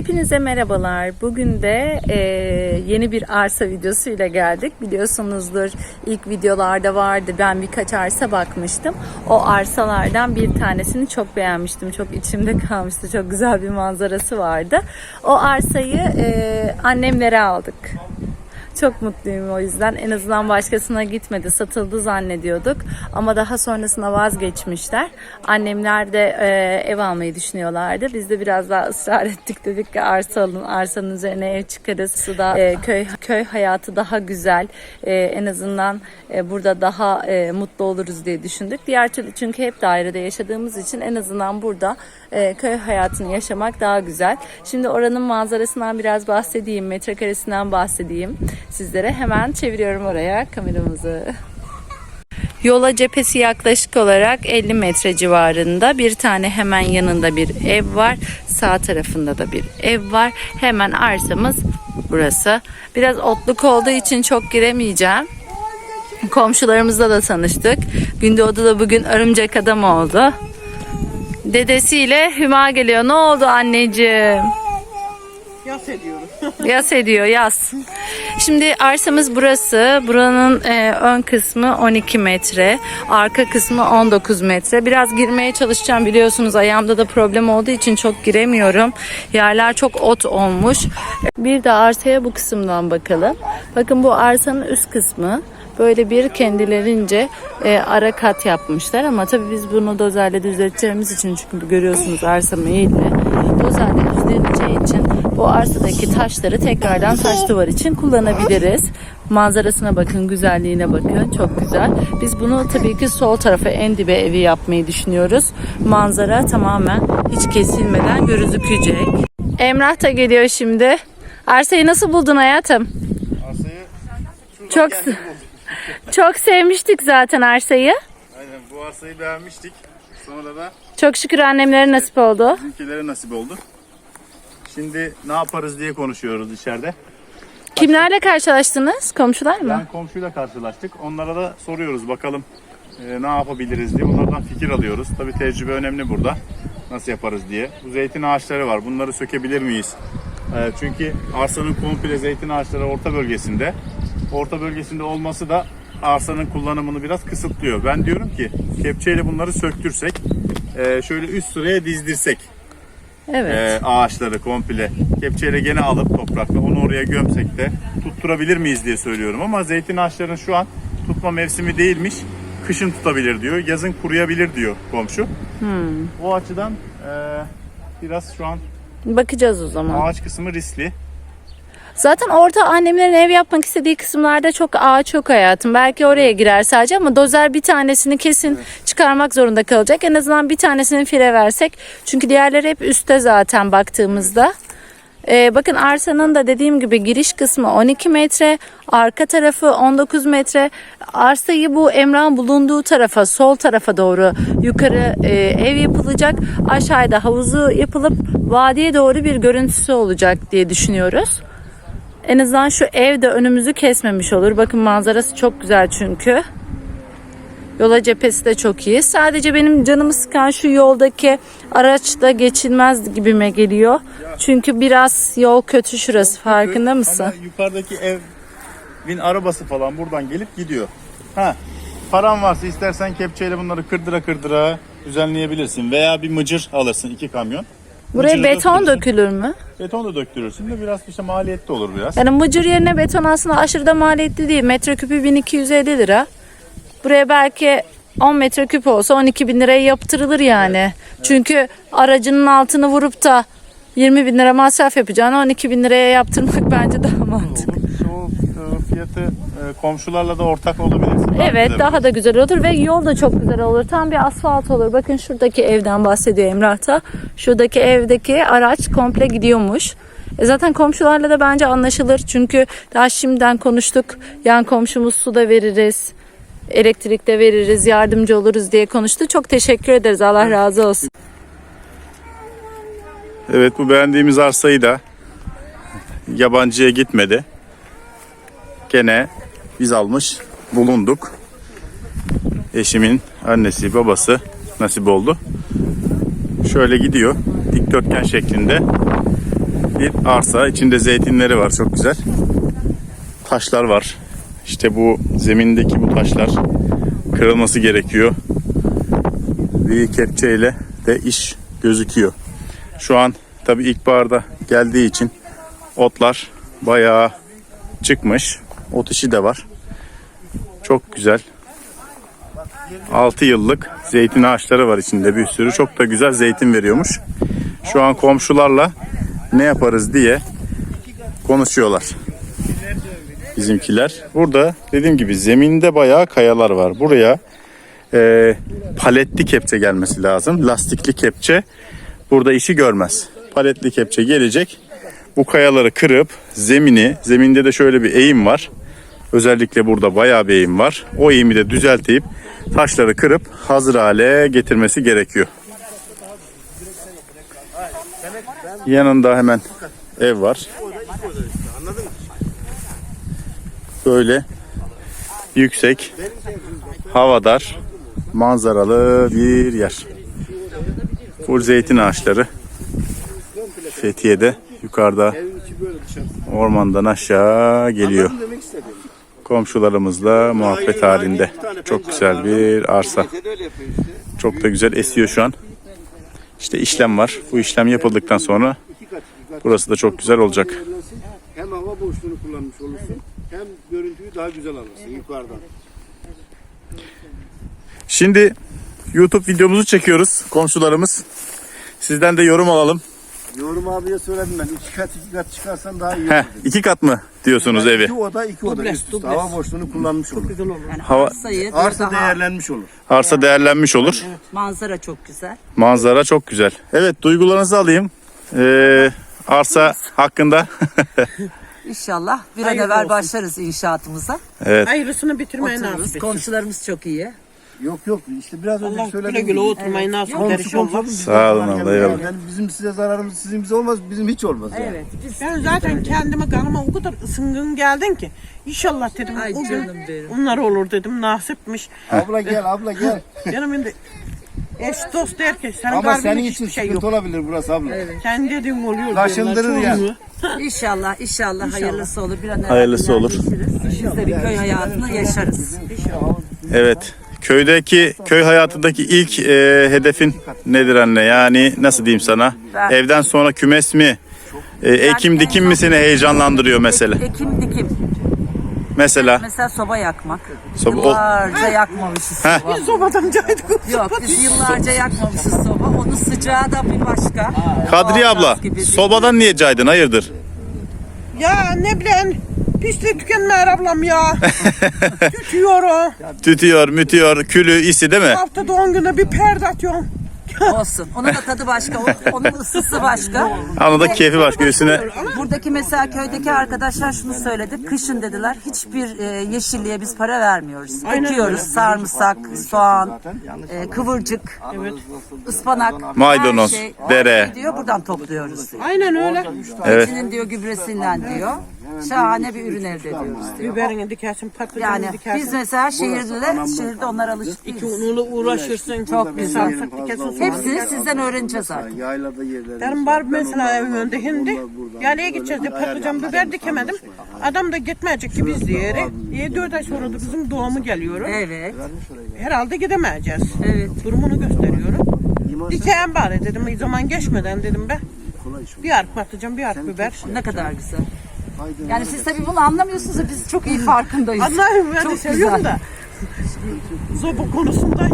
Hepinize merhabalar. Bugün de e, yeni bir arsa videosuyla geldik. Biliyorsunuzdur ilk videolarda vardı. Ben birkaç arsa bakmıştım. O arsalardan bir tanesini çok beğenmiştim. Çok içimde kalmıştı. Çok güzel bir manzarası vardı. O arsayı e, annemlere aldık. Çok mutluyum o yüzden. En azından başkasına gitmedi. Satıldı zannediyorduk. Ama daha sonrasında vazgeçmişler. Annemler de e, ev almayı düşünüyorlardı. Biz de biraz daha ısrar ettik. Dedik ki arsa alın. Arsanın üzerine ev çıkarız. Suda e, köy köy hayatı daha güzel. E, en azından e, burada daha e, mutlu oluruz diye düşündük. Diğer türlü çünkü hep dairede yaşadığımız için en azından burada e, köy hayatını yaşamak daha güzel. Şimdi oranın manzarasından biraz bahsedeyim. Metrekaresinden bahsedeyim sizlere. Hemen çeviriyorum oraya kameramızı. Yola cephesi yaklaşık olarak 50 metre civarında. Bir tane hemen yanında bir ev var. Sağ tarafında da bir ev var. Hemen arsamız burası. Biraz otluk olduğu için çok giremeyeceğim. Komşularımızla da tanıştık. Gündoğdu da bugün örümcek adam oldu. Dedesiyle Hüma geliyor. Ne oldu anneciğim? Yas ediyoruz. Yas ediyor yaz. Şimdi arsamız burası. Buranın e, ön kısmı 12 metre. Arka kısmı 19 metre. Biraz girmeye çalışacağım biliyorsunuz. Ayağımda da problem olduğu için çok giremiyorum. Yerler çok ot olmuş. Bir de arsaya bu kısımdan bakalım. Bakın bu arsanın üst kısmı. Böyle bir kendilerince e, ara kat yapmışlar ama tabii biz bunu dozerle düzelteceğimiz için çünkü görüyorsunuz arsa meyilli. Dozerle düzleneceği için bu arsadaki taşları tekrardan taş duvar için kullanabiliriz. Manzarasına bakın, güzelliğine bakın. Çok güzel. Biz bunu tabii ki sol tarafa en dibe evi yapmayı düşünüyoruz. Manzara tamamen hiç kesilmeden gözükecek. Emrah da geliyor şimdi. Arsayı nasıl buldun hayatım? Arsayı Çok buldum. Çok sevmiştik zaten arsayı. Aynen bu arsayı beğenmiştik. Sonra da Çok şükür annemlere nasip oldu. bizimkilere nasip oldu. Şimdi ne yaparız diye konuşuyoruz içeride. Kimlerle karşılaştınız? Komşular mı? Ben komşuyla karşılaştık. Onlara da soruyoruz bakalım e, ne yapabiliriz diye. Onlardan fikir alıyoruz. Tabii tecrübe önemli burada. Nasıl yaparız diye. Bu zeytin ağaçları var. Bunları sökebilir miyiz? E, çünkü arsanın komple zeytin ağaçları orta bölgesinde. Orta bölgesinde olması da arsanın kullanımını biraz kısıtlıyor. Ben diyorum ki kepçeyle bunları söktürsek, e, şöyle üst sıraya dizdirsek Evet. e, ağaçları komple kepçeyle gene alıp toprakla onu oraya gömsek de tutturabilir miyiz diye söylüyorum ama zeytin ağaçlarının şu an tutma mevsimi değilmiş. Kışın tutabilir diyor, yazın kuruyabilir diyor komşu. O açıdan e, biraz şu an Bakacağız o zaman. ağaç kısmı riskli. Zaten orta annemlerin ev yapmak istediği kısımlarda çok ağaç yok hayatım. Belki oraya girer sadece ama dozer bir tanesini kesin çıkarmak zorunda kalacak. En azından bir tanesini fire versek. Çünkü diğerleri hep üstte zaten baktığımızda. Ee, bakın arsanın da dediğim gibi giriş kısmı 12 metre, arka tarafı 19 metre. Arsayı bu Emrah'ın bulunduğu tarafa, sol tarafa doğru yukarı e, ev yapılacak. Aşağıda havuzu yapılıp vadiye doğru bir görüntüsü olacak diye düşünüyoruz. En azından şu ev de önümüzü kesmemiş olur. Bakın manzarası çok güzel çünkü. Yola cephesi de çok iyi. Sadece benim canımı sıkan şu yoldaki araç da geçilmez gibime geliyor. Çünkü biraz yol kötü şurası farkında mısın? Ama yukarıdaki evin arabası falan buradan gelip gidiyor. Ha, paran varsa istersen kepçeyle bunları kırdıra kırdıra düzenleyebilirsin. Veya bir mıcır alırsın iki kamyon. Buraya Mıcırı beton dökülür mü? Beton da döktürürsün de biraz işte maliyetli olur biraz. Yani mıcır yerine beton aslında aşırı da maliyetli değil. Metreküpü 1250 lira. Buraya belki 10 metreküp olsa 12 bin liraya yaptırılır yani. Çünkü aracının altını vurup da 20 bin lira masraf yapacağını 12 bin liraya yaptırmak bence daha mantıklı. Fiyatı e, komşularla da ortak olabilirsin. Evet daha da güzel olur ve yol da çok güzel olur. Tam bir asfalt olur. Bakın şuradaki evden bahsediyor Emrah'ta. Şuradaki evdeki araç komple gidiyormuş. E zaten komşularla da bence anlaşılır. Çünkü daha şimdiden konuştuk. Yan komşumuz su da veririz. Elektrik de veririz. Yardımcı oluruz diye konuştu. Çok teşekkür ederiz. Allah razı olsun. Evet bu beğendiğimiz arsayı da yabancıya gitmedi. Gene biz almış bulunduk. Eşimin annesi babası nasip oldu. Şöyle gidiyor dikdörtgen şeklinde bir arsa. İçinde zeytinleri var. Çok güzel. Taşlar var. İşte bu zemindeki bu taşlar kırılması gerekiyor. Bir kepçeyle de iş gözüküyor. Şu an tabii ilkbaharda geldiği için otlar bayağı çıkmış. Ot işi de var. Çok güzel. 6 yıllık zeytin ağaçları var içinde bir sürü. Çok da güzel zeytin veriyormuş. Şu an komşularla ne yaparız diye konuşuyorlar. Bizimkiler. Burada dediğim gibi zeminde bayağı kayalar var. Buraya e, paletli kepçe gelmesi lazım. Lastikli kepçe burada işi görmez. Paletli kepçe gelecek. Bu kayaları kırıp zemini, zeminde de şöyle bir eğim var. Özellikle burada bayağı bir eğim var. O eğimi de düzeltip taşları kırıp hazır hale getirmesi gerekiyor. Yanında hemen ev var. Böyle yüksek, havadar, manzaralı bir yer. Full zeytin ağaçları. Fethiye'de yukarıda ormandan aşağı geliyor. Komşularımızla muhabbet halinde. Çok güzel bir arsa. Çok da güzel esiyor şu an. İşte işlem var. Bu işlem yapıldıktan sonra burası da çok güzel olacak. Hem hava boşluğunu kullanmış olursun hem görüntüyü daha güzel alırsın yukarıdan. Şimdi YouTube videomuzu çekiyoruz komşularımız. Sizden de yorum alalım. Yorum abiye söyledim ben. iki kat iki kat çıkarsan daha iyi Heh, olur. iki kat mı diyorsunuz evi? İki oda iki oda Dubles, üst üste. dubles. Hava boşluğunu kullanmış olur. Güzel olur. Hava Sayı Arsa daha değerlenmiş olur. arsa değerlenmiş olur. manzara çok güzel. Manzara çok güzel. Evet duygularınızı alayım. Ee, arsa hakkında. İnşallah bir an Hayırlı evvel olsun. başlarız inşaatımıza. Hayırlısını bitirmeyi nasip Otururuz. etsin. Komşularımız çok iyi. Yok yok işte biraz önce Allah söyledim. güle güle oturmayı nasip eder Komşu inşallah. komşu bizden Sağ olun abla, eyvallah. Yani bizim size zararımız sizin bize olmaz bizim hiç olmaz yani. Evet. Biz Ben zaten kendime kanıma o kadar ısıngın geldin ki. İnşallah dedim Ay o canım gün onlar olur dedim nasipmiş. Abla gel abla gel. Canım şimdi eş dost der ki senin Ama senin için şey sıkıntı yok. olabilir burası abla. Kendi dediğin oluyor. Kaşındırır diyorlar, yani. çoğunluğu. inşallah inşallah hayırlısı olur. Bir an Hayırlısı olur. Biz de bir köy hayatını yaşarız. Evet. Köydeki köy hayatındaki ilk e, hedefin nedir anne? Yani nasıl diyeyim sana? Evden sonra kümes mi? E, ekim dikim mi seni heyecanlandırıyor mesela? Ekim dikim. Mesela Mesela soba yakmak. Soba- o- Yıllarca yakmamışız soba. Biz sobadan caydık. Yok biz yıllarca yakmamışız soba. Onun sıcağı da bir başka. Kadriye abla gibi sobadan niye caydın? Hayırdır? Ya ne bileyim pislik tükenmeyer ablam ya. Tütüyor o. Tütüyor, mütüyor, külü, isi değil mi? Haftada 10 günde bir perde atıyorum. Olsun. Onun da tadı başka. o- Onun ısısı başka. Ama da keyfi başka üstüne. Buradaki mesela köydeki arkadaşlar şunu söyledi. Kışın dediler hiçbir e, yeşilliğe biz para vermiyoruz. Ekiyoruz sarımsak, soğan, e, kıvırcık, ıspanak, Maydanoz, her şey, dere. diyor buradan topluyoruz diyor. Aynen öyle. Evet. Keçinin diyor gübresinden diyor. Şahane bir ürün elde ediyoruz diyor. Biberini dikersin, patlıcanı Yani dikersin. biz mesela şehirde şehirde onlar alışık İki değiliz. unuyla uğraşırsın. Çok bir güzel. dikersin. Hepsini dikersin. sizden öğreneceğiz artık. Yaylada yerler. Benim var mesela evim önünde hindi. Yalıya gideceğiz diye patlıcan biber dikemedim. Adam da gitmeyecek ki biz diğeri. 7-4 ay sonra da bizim doğumu geliyor. Evet. Herhalde gidemeyeceğiz. Evet. Durumunu gösteriyorum. Dikeyim bari dedim. Zaman geçmeden dedim ben. Bir ark patlıcan, bir ark biber. Ne kadar güzel. Yani siz tabii bunu anlamıyorsunuz da biz çok iyi farkındayız. Anlayın ben de Çok seviyorum güzel. da. Zoba konusunda.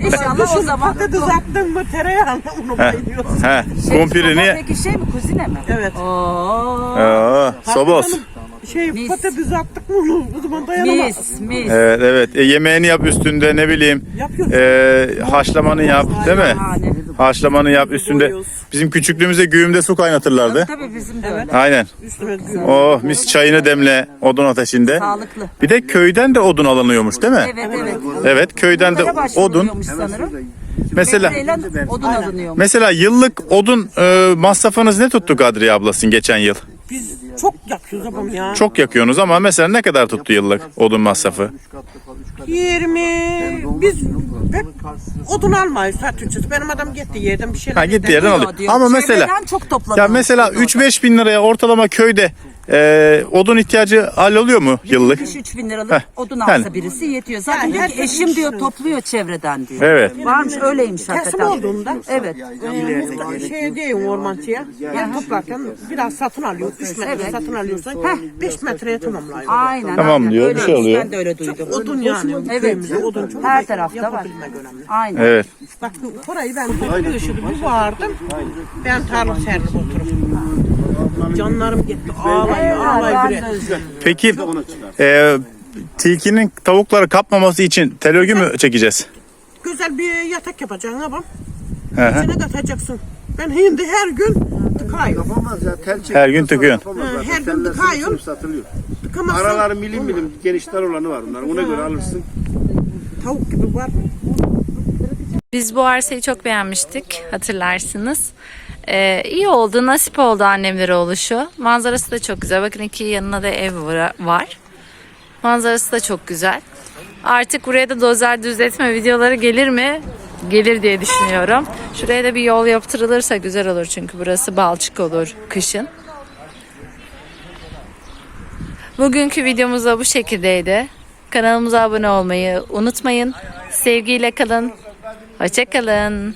İnşallah o zaman Patates attın mı tereyağına onu bayılıyorsun. He, Şey, kumpirini. soba Peki şey mi kuzine mi? Evet. Oo. Oo, sobos. Şey Mis. patates attık mı onu o zaman dayanamaz. Mis mis. Evet evet. E, yemeğini yap üstünde ne bileyim. Yapıyoruz. E, haşlamanı yap değil mi? Yani. Haşlamanı yap üstünde. Bizim küçüklüğümüzde güğümde su kaynatırlardı. Tabii bizim de öyle. Aynen. Oh mis çayını demle odun ateşinde. Sağlıklı. Bir de köyden de odun alınıyormuş değil mi? Evet evet. Evet köyden de odun. sanırım. Mesela odun alınıyormuş. mesela yıllık odun e, masrafınız ne tuttu Kadriye ablasın geçen yıl? Biz çok yakıyoruz abam ya. Çok yakıyorsunuz ama mesela ne kadar tuttu yıllık odun masrafı? 20 biz odun almayız satıyoruz. Benim adam gitti yerden bir şeyler. Ha gitti yerden alıyor. Ama mesela Çevreden çok topladı. ya mesela 3-5 bin liraya ortalama köyde e, odun ihtiyacı halloluyor mu yıllık? Kış 3 bin liralık Heh, odun yani. alsa birisi yetiyor. Zaten Yani diyor ki herkes eşim diyor topluyor çevreden diyor. Evet. Varmış öyleymiş Kesim hakikaten. olduğunda Evet. e, şey diyeyim ormancıya. Yer toplarken biraz satın alıyor. 3 metre satın alıyorsan 5 metreye tamamlıyor. Aynen. Tamam aynen. diyor, bir Öyleymiş. şey oluyor. Ben de öyle duydum. Odun yani. Evet. Köyümüzde odun çok. Her tarafta var. Yapabilmek önemli. Aynen. Evet. Bak bu parayı ben topluyor şimdi bir vardım. Ben tarla serilip oturup. Canlarım gitti. Bire. de üzüldüm. Peki e, tilkinin tavukları kapmaması için tel örgü mü çekeceğiz? Güzel bir yatak yapacaksın abam. İçine katacaksın. Ben hindi her gün tıkayım. Yapamaz ya. Tel çekip Her gün tıkıyorsun. yapamaz Ha, zaten. her gün Teller tıkayım. sırf satılıyor. Tıkamazsın. Araları milim milim genişler olanı var bunlar. Ona göre alırsın. Tavuk gibi var. Biz bu arsayı çok beğenmiştik hatırlarsınız. Ee, iyi oldu, nasip oldu annemlere oluşu. Manzarası da çok güzel. Bakın iki yanına da ev var-. Manzarası da çok güzel. Artık buraya da dozer düzletme videoları gelir mi? Gelir diye düşünüyorum. Şuraya da bir yol yaptırılırsa güzel olur çünkü burası balçık olur kışın. Bugünkü videomuz da bu şekildeydi. Kanalımıza abone olmayı unutmayın. Sevgiyle kalın. Hoşçakalın.